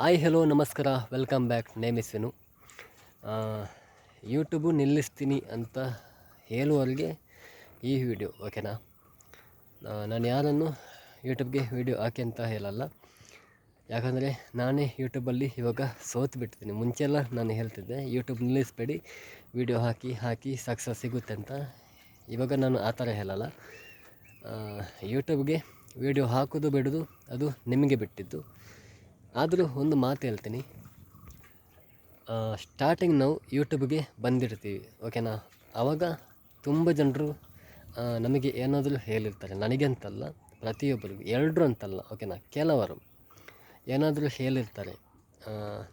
Hi hello ನಮಸ್ಕಾರ. Welcome back name is Vinu YouTube ನಿಲ್ಲಿಸ್ತೀನಿ ಅಂತ ಹೇಳುವವರಿಗೆ ಈ ವಿಡಿಯೋ ಓಕೆನಾ ನಾನು ಯಾರನ್ನು ಯೂಟ್ಯೂಬ್ಗೆ ವಿಡಿಯೋ ಹಾಕಿ ಅಂತ ಹೇಳಲ್ಲ. ಯಾಕಂದರೆ ನಾನೇ ಯೂಟ್ಯೂಬಲ್ಲಿ ಇವಾಗ ಸೋತು ಬಿಡ್ತೀನಿ ಮುಂಚೆಲ್ಲ ನಾನು ಹೇಳ್ತಿದ್ದೆ ಯೂಟ್ಯೂಬ್ ನಿಲ್ಲಿಸಬೇಡಿ ವಿಡಿಯೋ ಹಾಕಿ ಹಾಕಿ ಸಕ್ಸಸ್ ಸಿಗುತ್ತೆ ಅಂತ. ಇವಾಗ ನಾನು ಆ ಥರ ಹೇಳಲ್ಲ. ಯೂಟ್ಯೂಬ್ಗೆ ವಿಡಿಯೋ ಹಾಕೋದು ಬಿಡೋದು ಅದು ನಿಮಗೆ ಬಿಟ್ಟಿದ್ದು. ಆದರೂ ಒಂದು ಮಾತು ಹೇಳ್ತೀನಿ. ಸ್ಟಾರ್ಟಿಂಗ್ ನಾವು ಯೂಟ್ಯೂಬ್ಗೆ ಬಂದಿರ್ತೀವಿ ಓಕೆನಾ ಆವಾಗ ತುಂಬ ಜನರು ನಮಗೆ ಏನಾದರೂ ಹೇಳಿರ್ತಾರೆ. ನನಗೆ ಅಂತಲ್ಲ ಪ್ರತಿಯೊಬ್ಬರಿಗೂ ಎಲ್ಲರೂ ಅಂತಲ್ಲ ಓಕೆನಾ ಕೆಲವರು ಏನಾದರೂ ಹೇಳಿರ್ತಾರೆ.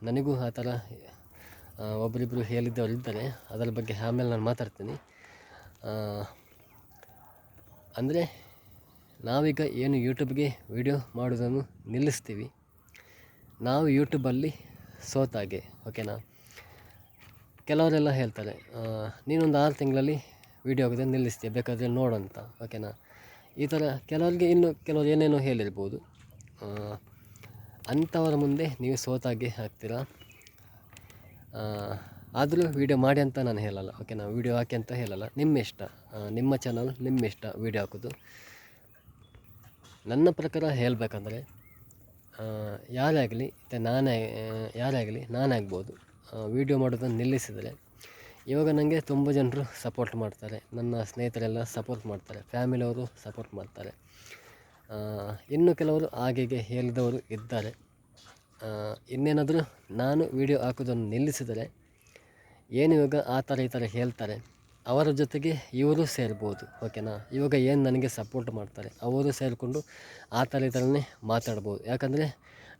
ನನಗೂ ಆ ಥರ ಒಬ್ಬರಿಬ್ಬರು ಹೇಳಿದ್ದವರು ಇದ್ದಾರೆ. ಅದರ ಬಗ್ಗೆ ಆಮೇಲೆ ನಾನು ಮಾತಾಡ್ತೀನಿ. ಅಂದರೆ ನಾವೀಗ ಏನು ಯೂಟ್ಯೂಬ್ಗೆ ವಿಡಿಯೋ ಮಾಡೋದನ್ನು ನಿಲ್ಲಿಸ್ತೀವಿ. ನಾವು ಯೂಟ್ಯೂಬಲ್ಲಿ ಸೋತಾಗೆ, ಓಕೆನಾ? ಕೆಲವರೆಲ್ಲ ಹೇಳ್ತಾರೆ ನೀನೊಂದು ಆರು ತಿಂಗಳಲ್ಲಿ ವೀಡಿಯೋ ಹಾಕಿದ್ರೆ ನಿಲ್ಲಿಸ್ತೀಯ, ಬೇಕಾದರೆ ಅಂತ ಓಕೆನಾ? ಈ ಥರ ಕೆಲವರಿಗೆ ಇನ್ನು ಕೆಲವರು ಏನೇನೋ ಹೇಳಿರ್ಬೋದು. ಅಂಥವರ ಮುಂದೆ ನೀವು ಸೋತಾಗೆ ಹಾಕ್ತೀರಾ ಆದರೂ ವೀಡಿಯೋ ಮಾಡಿ ಅಂತ ನಾನು ಹೇಳಲ್ಲ, ಓಕೆನಾ? ವೀಡಿಯೋ ಹಾಕಿ ಅಂತ ಹೇಳಲ್ಲ. ನಿಮ್ಮ ಇಷ್ಟ ನಿಮ್ಮ ಚಾನಲ್ ನಿಮ್ಮ ಇಷ್ಟ ವೀಡಿಯೋ ಹಾಕೋದು. ನನ್ನ ಪ್ರಕಾರ ಹೇಳಬೇಕಂದ್ರೆ ಯಾರೇ ಆಗಲಿ ಮತ್ತು ನಾನೇ ಯಾರಾಗಲಿ ನಾನಾಗ್ಬೋದು. ವೀಡಿಯೋ ಮಾಡೋದನ್ನು ನಿಲ್ಲಿಸಿದರೆ ಇವಾಗ ನನಗೆ ತುಂಬ ಜನರು ಸಪೋರ್ಟ್ ಮಾಡ್ತಾರೆ. ನನ್ನ ಸ್ನೇಹಿತರೆಲ್ಲ ಸಪೋರ್ಟ್ ಮಾಡ್ತಾರೆ. ಫ್ಯಾಮಿಲಿಯವರು ಸಪೋರ್ಟ್ ಮಾಡ್ತಾರೆ. ಇನ್ನು ಕೆಲವರು ಹಾಗೆಗೆ ಹೇಳಿದವರು ಇದ್ದಾರೆ. ಇನ್ನೇನಾದರೂ ನಾನು ವೀಡಿಯೋ ಹಾಕೋದನ್ನು ನಿಲ್ಲಿಸಿದರೆ ಏನು ಇವಾಗ ಆ ಥರ ಈ ಥರ ಹೇಳ್ತಾರೆ? ಅವರ ಜೊತೆಗೆ ಇವರು ಸೇರ್ಬೋದು ಓಕೆನಾ ಇವಾಗ ಏನು ನನಗೆ ಸಪೋರ್ಟ್ ಮಾಡ್ತಾರೆ, ಅವರು ಸೇರಿಕೊಂಡು ಆ ಥರ ಥರನೇ ಮಾತಾಡ್ಬೋದು. ಯಾಕಂದರೆ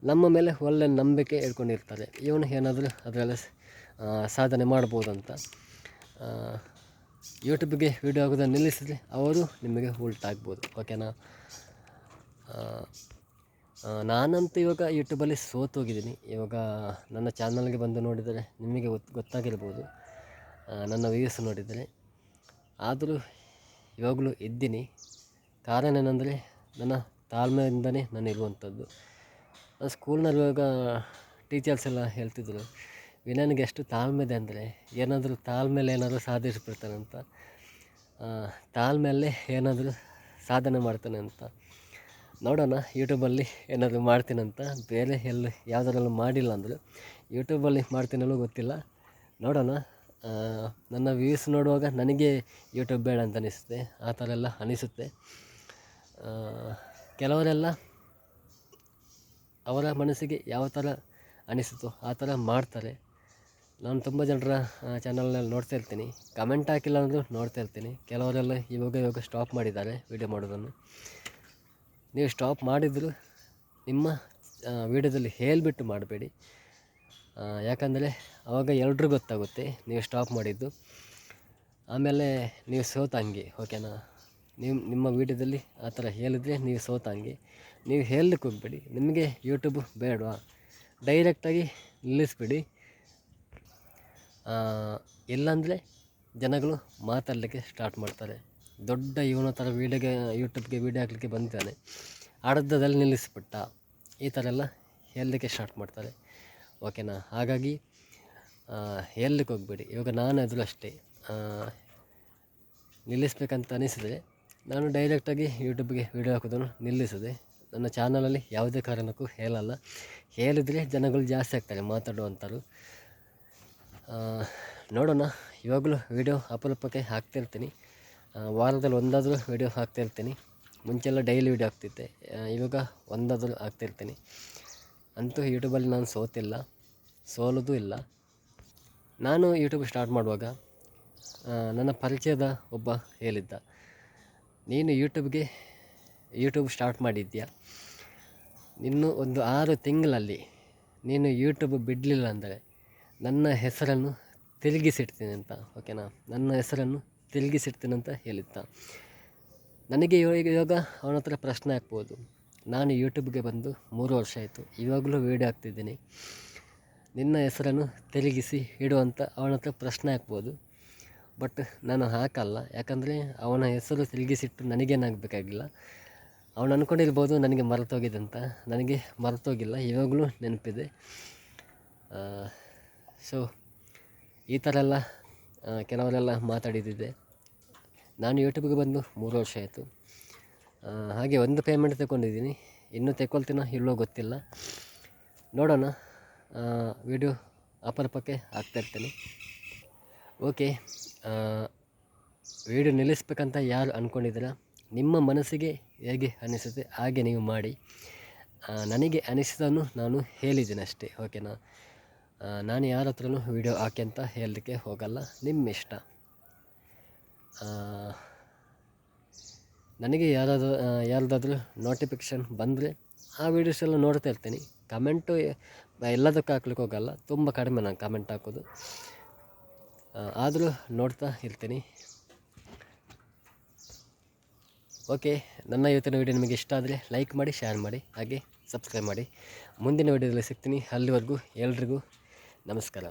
ನಮ್ಮ ಮೇಲೆ ಒಳ್ಳೆ ನಂಬಿಕೆ ಇಟ್ಕೊಂಡಿರ್ತಾರೆ. ಇವನು ಏನಾದರೂ ಅದರಲ್ಲಿ ಸಾಧನೆ ಮಾಡ್ಬೋದು ಅಂತ. ಯೂಟ್ಯೂಬ್ಗೆ ವೀಡಿಯೋ ಆಗೋದನ್ನು ನಿಲ್ಲಿಸಿದರೆ ಅವರು ನಿಮಗೆ ಉಲ್ಟಾಗ್ಬೋದು ಓಕೆನಾ ನಾನಂತೂ ಇವಾಗ ಯೂಟ್ಯೂಬಲ್ಲಿ ಸೋತೋಗಿದ್ದೀನಿ. ಇವಾಗ ನನ್ನ ಚಾನಲ್ಗೆ ಬಂದು ನೋಡಿದರೆ ನಿಮಗೆ ಗೊತ್ತು ಗೊತ್ತಾಗಿರ್ಬೋದು. ನನ್ನ ವಯಸ್ಸು ನೋಡಿದರೆ ಆದರೂ ಇವಾಗಲೂ ಇದ್ದೀನಿ. ಕಾರಣ ಏನಂದರೆ ನನ್ನ ತಾಳ್ಮೆಯಿಂದನೇ ನಾನು ಇರುವಂಥದ್ದು. ನಾನು ಸ್ಕೂಲ್ನಲ್ಲಿರುವಾಗ ಟೀಚರ್ಸ್ ಎಲ್ಲ ಹೇಳ್ತಿದ್ರು ವಿನಾನಿಗೆ ಎಷ್ಟು ತಾಳ್ಮೆ ಇದೆ ಅಂದರೆ ಏನಾದರೂ ತಾಳ್ಮೇಲೆ ಏನಾದರೂ ಸಾಧಿಸ್ಬಿಡ್ತಾನೆ ಅಂತ. ತಾಳ್ಮೆಯಲ್ಲೇ ಏನಾದರೂ ಸಾಧನೆ ಮಾಡ್ತಾನೆ ಅಂತ. ನೋಡೋಣ, ಯೂಟ್ಯೂಬಲ್ಲಿ ಏನಾದರೂ ಮಾಡ್ತೀನಂತ ಬೇರೆ ಎಲ್ಲಿ ಯಾವುದರಲ್ಲೂ ಮಾಡಿಲ್ಲ ಅಂದರು. ಯೂಟ್ಯೂಬಲ್ಲಿ ಮಾಡ್ತೀನಲ್ಲೂ ಗೊತ್ತಿಲ್ಲ. ನೋಡೋಣ ನನ್ನ ವ್ಯೂಸ್ ನೋಡುವಾಗ ನನಗೆ ಯೂಟ್ಯೂಬ್ ಬೇಡ ಅಂತ ಅನಿಸುತ್ತೆ. ಆ ಥರ ಎಲ್ಲ ಅನಿಸುತ್ತೆ ಕೆಲವರೆಲ್ಲ ಅವರ ಮನಸ್ಸಿಗೆ ಯಾವ ಥರ ಅನಿಸುತ್ತೋ ಆ ಥರ ಮಾಡ್ತಾರೆ. ನಾನು ತುಂಬ ಜನರ ಚಾನಲ್ನಲ್ಲಿ ನೋಡ್ತಾ ಇರ್ತೀನಿ. ಕಮೆಂಟ್ ಹಾಕಿಲ್ಲ ಅಂದರೂ ನೋಡ್ತಾ ಇರ್ತೀನಿ. ಕೆಲವರೆಲ್ಲ ಇವಾಗ ಇವಾಗ ಸ್ಟಾಪ್ ಮಾಡಿದ್ದಾರೆ ವೀಡಿಯೋ ಮಾಡೋದನ್ನು. ನೀವು ಸ್ಟಾಪ್ ಮಾಡಿದರೂ ನಿಮ್ಮ ವೀಡಿಯೋದಲ್ಲಿ ಹೇಳಿಬಿಟ್ಟು ಮಾಡಬೇಡಿ. ಯಾಕಂದರೆ ಆವಾಗ ಎಲ್ರಿಗೂ ಗೊತ್ತಾಗುತ್ತೆ, ನೀವು ಸ್ಟಾಪ್ ಮಾಡಿದ್ದು. ಆಮೇಲೆ ನೀವು ಸೋತಂಗೆ ಓಕೆನಾ ನಿಮ್ಮ ನಿಮ್ಮ ವೀಡಿಯೋದಲ್ಲಿ ಆ ಥರ ಹೇಳಿದರೆ ನೀವು ಸೋತಂಗೆ. ನೀವು ಹೇಳಲಿಕ್ಕೆ ಹೋಗ್ಬೇಡಿ, ನಿಮಗೆ ಯೂಟ್ಯೂಬ್ ಬೇಡವಾ? ಡೈರೆಕ್ಟಾಗಿ ನಿಲ್ಲಿಸ್ಬಿಡಿ. ಇಲ್ಲಾಂದರೆ ಜನಗಳು ಮಾತಾಡಲಿಕ್ಕೆ ಸ್ಟಾರ್ಟ್ ಮಾಡ್ತಾರೆ. ದೊಡ್ಡ ಇವನ ಥರ ವೀಡಿಯೋಗೆ ಯೂಟ್ಯೂಬ್ಗೆ ವೀಡಿಯೋ ಹಾಕ್ಲಿಕ್ಕೆ ಬಂದಿದ್ದಾನೆ. ಅರ್ಧದಲ್ಲಿ ನಿಲ್ಲಿಸ್ಬಿಟ್ಟ. ಈ ಥರ ಎಲ್ಲ ಹೇಳಲಿಕ್ಕೆ ಸ್ಟಾರ್ಟ್ ಮಾಡ್ತಾರೆ. ಓಕೆನಾ? ಹಾಗಾಗಿ ಎಲ್ಲಕ್ಕೆ ಹೋಗಬೇಡಿ? ಇವಾಗ ನಾನು ಅದ್ರೂ ಅಷ್ಟೇ. ನಿಲ್ಲಿಸ್ಬೇಕಂತ ಅನಿಸಿದರೆ ನಾನು ಡೈರೆಕ್ಟಾಗಿ ಯೂಟ್ಯೂಬ್ಗೆ ವೀಡಿಯೋ ಹಾಕೋದನ್ನು ನಿಲ್ಲಿಸಿದೆ, ನನ್ನ ಚಾನಲಲ್ಲಿ ಯಾವುದೇ ಕಾರಣಕ್ಕೂ ಹೇಳಲ್ಲ. ಹೇಳಿದರೆ ಜನಗಳು ಜಾಸ್ತಿ ಆಗ್ತಾರೆ ಮಾತಾಡುವಂಥರು ನೋಡೋಣ. ಇವಾಗಲೂ ವೀಡಿಯೋ ಅಪರೂಪಕ್ಕೆ ಹಾಕ್ತಿರ್ತೀನಿ. ವಾರದಲ್ಲಿ ಒಂದಾದರೂ ವೀಡಿಯೋ ಹಾಕ್ತಿರ್ತೀನಿ. ಮುಂಚೆಲ್ಲ ಡೈಲಿ ವೀಡಿಯೋ ಹಾಕ್ತಿದ್ದೆ. ಇವಾಗ ಒಂದಾದರೂ ಹಾಕ್ತಿರ್ತೀನಿ. ಅಂತೂ ಯೂಟ್ಯೂಬಲ್ಲಿ ನಾನು ಸೋತಿಲ್ಲ. ಸೋಲೋದು ಇಲ್ಲ. ನಾನು ಯೂಟ್ಯೂಬ್ ಸ್ಟಾರ್ಟ್ ಮಾಡುವಾಗ ನನ್ನ ಪರಿಚಯದ ಒಬ್ಬ ಹೇಳಿದ್ದ, ನೀನು ಯೂಟ್ಯೂಬ್ಗೆ ಯೂಟ್ಯೂಬ್ ಸ್ಟಾರ್ಟ್ ಮಾಡಿದ್ಯಾ ಇನ್ನು ಒಂದು ಆರು ತಿಂಗಳಲ್ಲಿ ನೀನು ಯೂಟ್ಯೂಬ್ ಬಿಡಲಿಲ್ಲ ಅಂದರೆ ನನ್ನ ಹೆಸರನ್ನು ತಿರುಗಿಸಿಡ್ತೀನಿ ಅಂತ ಓಕೆನಾ ನನ್ನ ಹೆಸರನ್ನು ತಿರುಗಿಸಿಡ್ತೀನಿ ಅಂತ ಹೇಳಿದ್ದ. ನನಗೆ ಇವಾಗ ಅವನ ಹತ್ರ ಪ್ರಶ್ನೆ ಹಾಕ್ಬೋದು ನಾನು ಯೂಟ್ಯೂಬ್ಗೆ ಬಂದು ಮೂರು ವರ್ಷ ಆಯಿತು. ಇವಾಗಲೂ ವೀಡಿಯೋ ಹಾಕ್ತಿದ್ದೀನಿ. ನಿನ್ನ ಹೆಸರನ್ನು ತಿರುಗಿಸಿ ಇಡುವಂಥ ಅವನ ಹತ್ರ ಪ್ರಶ್ನೆ ಹಾಕ್ಬೋದು. ಬಟ್ ನಾನು ಹಾಕಲ್ಲ. ಯಾಕಂದರೆ ಅವನ ಹೆಸರು ತಿರುಗಿಸಿಟ್ಟು ನನಗೇನಾಗಬೇಕಾಗಿಲ್ಲ. ಅವನು ಅಂದ್ಕೊಂಡಿರ್ಬೋದು ನನಗೆ ಮರೆತೋಗಿದೆ ಅಂತ ನನಗೆ ಮರೆತೋಗಿಲ್ಲ. ಇವಾಗಲೂ ನೆನಪಿದೆ. ಸೊ ಈ ಥರ ಎಲ್ಲ ಕೆಲವರೆಲ್ಲ ಮಾತಾಡಿದ್ದಿದೆ. ನಾನು ಯೂಟ್ಯೂಬ್ಗೆ ಬಂದು ಮೂರು ವರ್ಷ ಆಯಿತು. ಹಾಗೆ ಒಂದು ಪೇಮೆಂಟ್ ತಗೊಂಡಿದ್ದೀನಿ. ಇನ್ನೂ ತೆಗೊಳ್ತೀನೋ ಇಲ್ಲೋ ಗೊತ್ತಿಲ್ಲ. ನೋಡೋಣ. ವಿಡಿಯೋ ಅಪರೂಪಕ್ಕೆ ಹಾಕ್ತಾಯಿರ್ತೀನಿ ಓಕೆ ವಿಡಿಯೋ ನಿಲ್ಲಿಸ್ಬೇಕಂತ ಯಾರು ಅಂದ್ಕೊಂಡಿದ್ದೀರ ನಿಮ್ಮ ಮನಸ್ಸಿಗೆ ಹೇಗೆ ಅನಿಸುತ್ತೆ? ಹಾಗೆ ನೀವು ಮಾಡಿ. ನನಗೆ ಅನಿಸಿದನ್ನು ನಾನು ಹೇಳಿದ್ದೀನಿ ಅಷ್ಟೇ ಓಕೆನಾ ನಾನು ಯಾರ ಹತ್ರನೂ ವಿಡಿಯೋ ಹಾಕಿ ಅಂತ ಹೇಳಲಿಕ್ಕೆ ಹೋಗಲ್ಲ, ನಿಮ್ಮ ಇಷ್ಟ. ನನಗೆ ಯಾರಾದರೂ ಯಾರದಾದರೂ ನೋಟಿಫಿಕೇಷನ್ ಬಂದರೆ ಆ ವೀಡಿಯೋಸ್ ಎಲ್ಲ ನೋಡ್ತಾ ಇರ್ತೀನಿ. ಕಮೆಂಟು ಎಲ್ಲದಕ್ಕೂ ಹಾಕ್ಲಿಕ್ಕೆ ಹೋಗಲ್ಲ. ತುಂಬ ಕಡಿಮೆ ನಾನು ಕಮೆಂಟ್ ಹಾಕೋದು. ಆದರೂ ನೋಡ್ತಾ ಇರ್ತೀನಿ. ಓಕೆ, ನನ್ನ ಇವತ್ತಿನ ವೀಡಿಯೋ ನಿಮಗೆ ಇಷ್ಟ ಆದರೆ ಲೈಕ್ ಮಾಡಿ ಶೇರ್ ಮಾಡಿ, ಹಾಗೆ ಸಬ್ಸ್ಕ್ರೈಬ್ ಮಾಡಿ. ಮುಂದಿನ ವೀಡಿಯೋದಲ್ಲಿ ಸಿಗ್ತೀನಿ. ಅಲ್ಲಿವರೆಗೂ ಎಲ್ರಿಗೂ ನಮಸ್ಕಾರ.